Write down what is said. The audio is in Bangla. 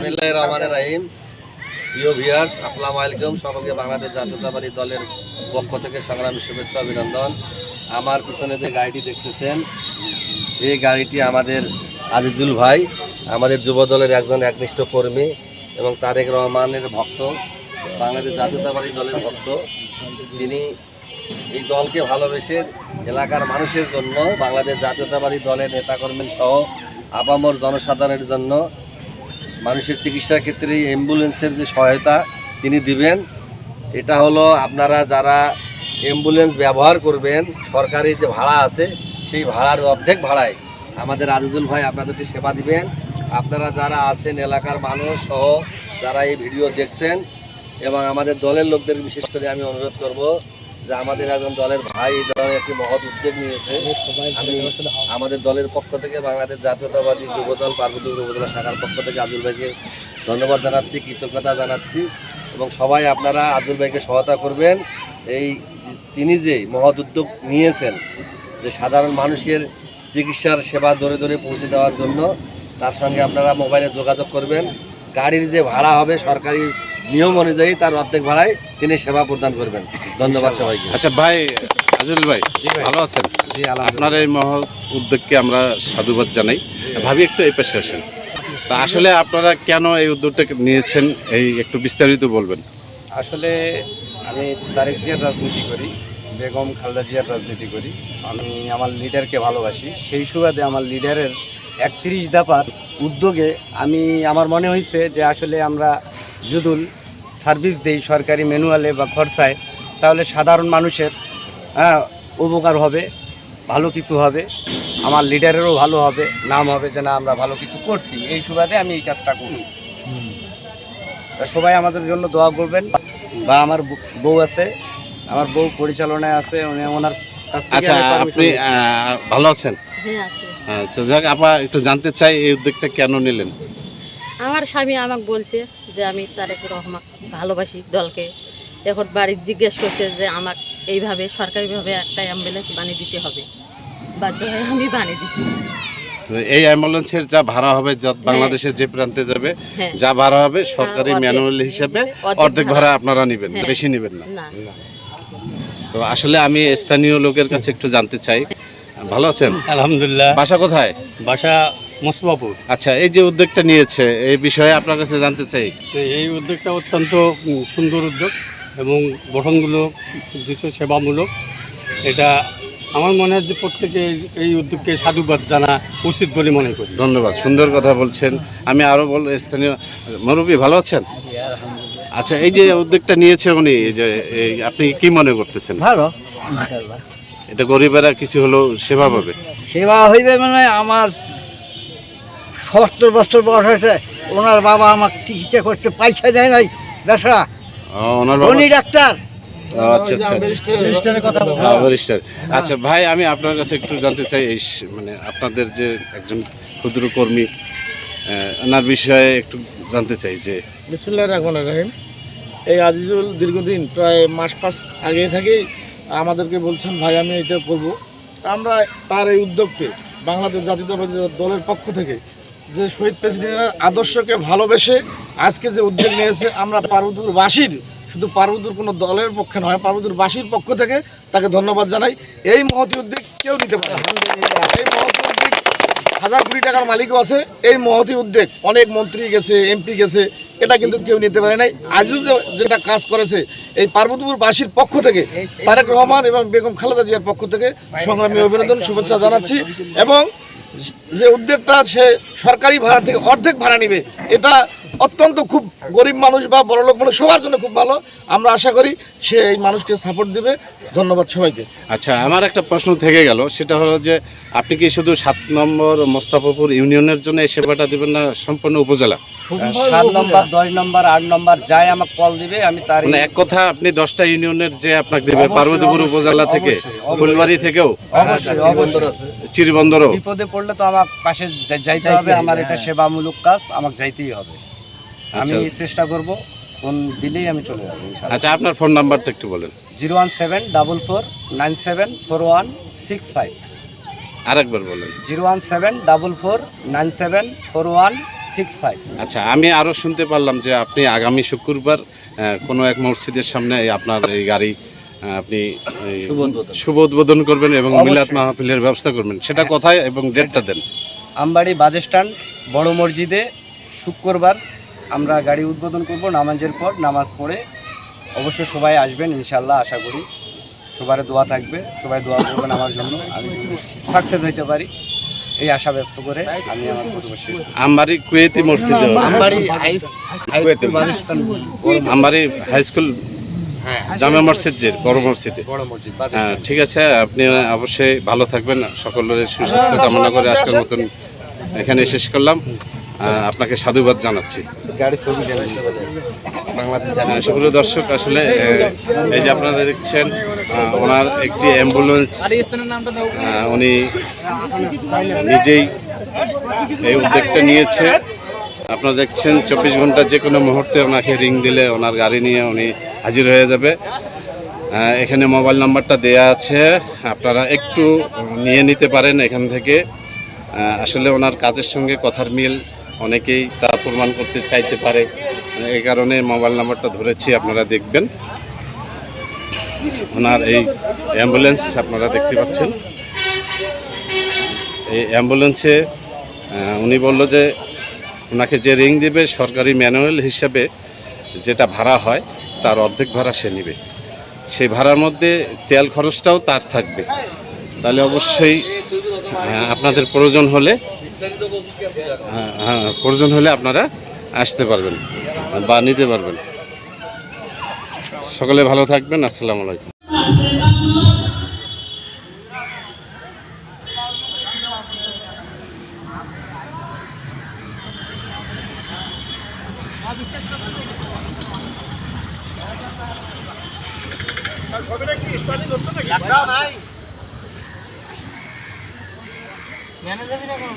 রহমানির রহিম। প্রিয় ভিউয়ার্স আসসালামু আলাইকুম। সকলকে বাংলাদেশ জাতীয়তাবাদী দলের পক্ষ থেকে সংগ্রামী শুভেচ্ছা, অভিনন্দন। আমার পিছনে যে গাড়িটি দেখতেছেন, এই গাড়িটি আমাদের আজিজুল ভাই, আমাদের যুব দলের একজন একনিষ্ঠ কর্মী এবং তারেক রহমানের ভক্ত, বাংলাদেশ জাতীয়তাবাদী দলের ভক্ত। তিনি এই দলকে ভালোবেসে এলাকার মানুষের জন্য, বাংলাদেশ জাতীয়তাবাদী দলের নেতাকর্মী সহ আপামর জনসাধারণের জন্য মানুষের চিকিৎসার ক্ষেত্রে অ্যাম্বুলেন্সের যে সহায়তা তিনি দিবেন, এটা হলো আপনারা যারা অ্যাম্বুলেন্স ব্যবহার করবেন, সরকারি যে ভাড়া আছে, সেই ভাড়ার অর্ধেক ভাড়ায় আমাদের আজিজুল ভাই আপনাদেরকে সেবা দিবেন। আপনারা যারা আছেন এলাকার মানুষ সহ যারা এই ভিডিও দেখছেন এবং আমাদের দলের লোকদের বিশেষ করে আমি অনুরোধ করব যে আমাদের একজন দলের ভাই এই ধরনের একটি মহৎ উদ্যোগ নিয়েছে। আমি আমাদের দলের পক্ষ থেকে বাংলাদেশ জাতীয়তাবাদী যুবদল পার্বতী যুবদল শাখার পক্ষ থেকে আব্দুল ভাইকে ধন্যবাদ জানাচ্ছি কৃতজ্ঞতা জানাচ্ছি এবং সবাই আপনারা আব্দুল ভাইকে সহায়তা করবেন। এই তিনি যে মহৎ উদ্যোগ নিয়েছেন যে সাধারণ মানুষের চিকিৎসার সেবা ধরে ধরে পৌঁছে দেওয়ার জন্য তার সঙ্গে আপনারা মোবাইলে যোগাযোগ করবেন। গাড়ির যে ভাড়া হবে সরকারি নিয়ম অনুযায়ী তার অর্ধেক ভাড়ায় তিনি সেবা প্রদান করবেন। ধন্যবাদ সবাইকে। আচ্ছা ভাই আজিল ভাই ভালো আছেন? আপনার এই মহৎ উদ্যোগকে আমরা সাধুবাদ জানাই। ভাবি একটু এই পাশে আসেন। তা আসলে আপনারা কেন এই উদ্যোগটা নিয়েছেন? এই একটু বিস্তারিত বলবেন। আসলে আমি তারেক জিয়ার রাজনীতি করি বেগম খালেদা জিয়ার রাজনীতি করি। আমি আমার লিডারকে ভালোবাসি। সেই সুবাদে আমার লিডারের একত্রিশ দাপার উদ্যোগে আমি আমার মনে হয়েছে যে আসলে আমরা যদুল সার্ভিস দেই সরকারি ম্যানুয়ালে বা খরচায় তাহলে সাধারণ মানুষের হ্যাঁ উপকার হবে ভালো কিছু হবে আমার লিডারেরও ভালো হবে নাম হবে যে না আমরা ভালো কিছু করছি এই সুবাদে আমি এই কাজটা করছি। তা সবাই আমাদের জন্য দোয়া করবেন। বা আমার বউ- আছে আমার বউ পরিচালনায় আছে উনি ওনার আচ্ছা আপনি ভালো আছেন? হ্যাঁ আচ্ছা যাক আপা একটু জানতে চাই এই উদ্যোগটা কেন নিলেন? আমার স্বামী আমাকে বলছে যে আমি তারেক রহমান ভালোবাসি দলকে। এখন বাড়ির জিজ্ঞেস করছে যে আমাকে এইভাবে সরকারিভাবে একটা অ্যাম্বুলেন্স বানিয়ে দিতে হবে। বাধ্য হয়ে আমি বানিয়ে দিছি। এই অ্যাম্বুলেন্সের যা ভাড়া হবে যা বাংলাদেশের যে প্রান্তে যাবে হ্যাঁ। যা ভাড়া হবে সরকারি ম্যানুয়াল হিসাবে অর্ধেক ভাড়া। আপনারা নেবেন হ্যাঁ। বেশি নেবেন না। না। তো আসলে আমি স্থানীয় লোকের কাছে একটু জানতে চাই। ভালো আছেন? আলহামদুলিল্লাহ। বাসা কোথায়? বাসা মোসবাপুর আচ্ছা এই যে উদ্যোগটা নিয়েছে এই বিষয়ে আপনার কাছে জানতে চাই। এই উদ্যোগটা অত্যন্ত সুন্দর উদ্যোগ এবং গঠনমূলক কিছু সেবামূলক। এটা আমার মনে হয় যে প্রত্যেকে এই উদ্যোগকে সাধুবাদ জানা উচিত বলে মনে করি। ধন্যবাদ সুন্দর কথা বলছেন। আমি আরও বল স্থানীয় মুরব্বী ভালো আছেন? আচ্ছা এই যে উদ্যোগটা নিয়েছে উনি এই যে এই আপনি কি মনে করতেছেন? ভালো। এটা গরিবেরা কিছু হলো সেবা পাবে। সেবা হইবে মানে আমার সত্তর বছর বয়স হয়েছে ওনার বাবা আমার চিকিৎসা করতে পয়সা দেয় নাই বাবা ধনী ডাক্তার। ও, আচ্ছা। আচ্ছা হ্যাঁ। আচ্ছা ভাই আমি আপনার কাছে একটু জানতে চাই এই মানে আপনাদের যে একজন ক্ষুদ্র কর্মী ওনার বিষয়ে একটু জানতে চাই যে বিসমুল্লাহ রহমান রহিম। এই আজিজুল দীর্ঘদিন প্রায় মাস পাঁচ আগে থেকেই আমাদেরকে বলছেন ভাই আমি এটা করব। আমরা তার এই উদ্যোগকে বাংলাদেশ জাতীয়তাবাদী দলের পক্ষ থেকে যে শহীদ প্রেসিডেন্টের আদর্শকে ভালোবেসে আজকে যে উদ্যোগ নিয়েছে, আমরা পার্বতীপুরবাসীর শুধু পার্বতীপুর কোনো দলের পক্ষে নয় পার্বতীপুরবাসীর পক্ষ থেকে তাকে ধন্যবাদ জানাই। এই মহতি উদ্যোগ কেউ নিতে পারে এই মহতি উদ্যোগ হাজার কোটি টাকার মালিকও আছে। এই মহতি উদ্যোগ অনেক মন্ত্রী গেছে, এমপি গেছে, এটা কিন্তু কেউ নিতে পারে নাই। আজুল যে যেটা কাজ করেছে, এই পার্বতীপুরবাসীর পক্ষ থেকে, তারেক রহমান এবং বেগম খালেদা জিয়ার পক্ষ থেকে সংগ্রামী অভিনন্দন, শুভেচ্ছা জানাচ্ছি। এবং যে উদ্যোগটা সে সরকারি ভাড়া থেকে অর্ধেক ভাড়া নেবে এটা অত্যন্ত খুব গরিব মানুষ বা বড়লোক মানুষ সবার জন্য খুব ভালো। আমরা আশা করি সে এই মানুষকে সাপোর্ট দিবে। ধন্যবাদ সবাইকে। আচ্ছা আমার একটা প্রশ্ন থেকে গেল। সেটা হলো যে আপনি কি শুধু সাত নম্বর মোস্তাফাপুর ইউনিয়নের জন্য এই সেবাটা দেবেন না সম্পূর্ণ উপজেলা? সাত নম্বর দশ নম্বর আট নম্বর যাই আমাকে কল দিবে আমি তার মানে এক কথা আপনি দশটা ইউনিয়নের যে আপনাকে দেবে পার্বতীপুর উপজেলা থেকে ফুলবাড়ি থেকেও? অবশ্যই আছে। চিরিবন্দরও? বিপদে পড়লে তো আমার পাশে যাইতে হবে আমার এটা সেবামূলক কাজ আমাকে যাইতেই হবে। আমি আচ্ছা চেষ্টা করব ফোন দিলেই আমি চলে যাব আচ্ছা আপনার ফোন নাম্বারটা একটু বলেন। Zero one seven double four nine seven four one six five. আরেকবার বলেন। Zero one seven double four nine seven four one six five. আচ্ছা আমি আরও শুনতে পারলাম যে আপনি আগামী শুক্রবার কোনো এক মসজিদের সামনে আপনার এই গাড়ি আপনি শুভ উদ্বোধন। করবেন এবং। মিলাদ মাহফিলের ব্যবস্থা করবেন। সেটা কোথায় এবং ডেটটা দেন। আমবাড়ি বাস স্ট্যান্ড বড় মসজিদে শুক্রবার আমরা গাড়ি উদ্বোধন করব নামাজের পর নামাজ পড়ে অবশ্যই সবাই আসবেন ইনশাল্লাহ আশা করি। সবার দোয়া থাকবে সবাই দোয়া করবেন আমার জন্য। আমি সাকসেস হইতে পারি এই আশা ব্যক্ত করে আমি আমার শেষ করছি। কুয়েতি মসজিদে আমবাড়ি হাই হাই স্কুল হ্যাঁ জামা মসজিদ যে বড় মসজিদে। বড় মসজিদ বাস হ্যাঁ, ঠিক আছে আপনি অবশ্যই ভালো থাকবেন সকলের সুস্বাস্থ্য কামনা করে আজকের মতন এখানে শেষ করলাম। আপনাকে সাধুবাদ জানাচ্ছি। সুপ্রিয় দর্শক আসলে এই যে আপনারা দেখছেন ওনার একটি অ্যাম্বুলেন্স উনি নিজেই এই উদ্যোগটা নিয়েছে। আপনারা দেখছেন চব্বিশ ঘণ্টা যে কোনো মুহূর্তে ওনাকে রিং দিলে ওনার গাড়ি নিয়ে উনি হাজির হয়ে যাবে। এখানে মোবাইল নাম্বারটা দেয়া আছে। আপনারা একটু নিয়ে নিতে পারেন এখান থেকে। আসলে ওনার কাজের সঙ্গে কথার মিল অনেকেই তা প্রমাণ করতে চাইতে পারে। এই কারণে মোবাইল নাম্বারটা ধরেছি, আপনারা দেখবেন। ওনার এই অ্যাম্বুলেন্স আপনারা দেখতে পাচ্ছেন। এই অ্যাম্বুলেন্সে উনি বলল যে, ওনাকে যে রিং দেবে সরকারি ম্যানুয়াল হিসাবে যেটা ভাড়া হয়, তার অর্ধেক ভাড়া সে নেবে। সেই ভাড়ার মধ্যে তেল খরচটাও তার থাকবে। তাহলে অবশ্যই আপনাদের প্রয়োজন হলে কি? হ্যাঁ, হ্যাঁ প্রয়োজন হলে আপনারা আসতে পারবেন বা নিতে পারবেন। সকলে ভালো থাকবেন আসসালামু আলাইকুম। জানা যাবি না কোনো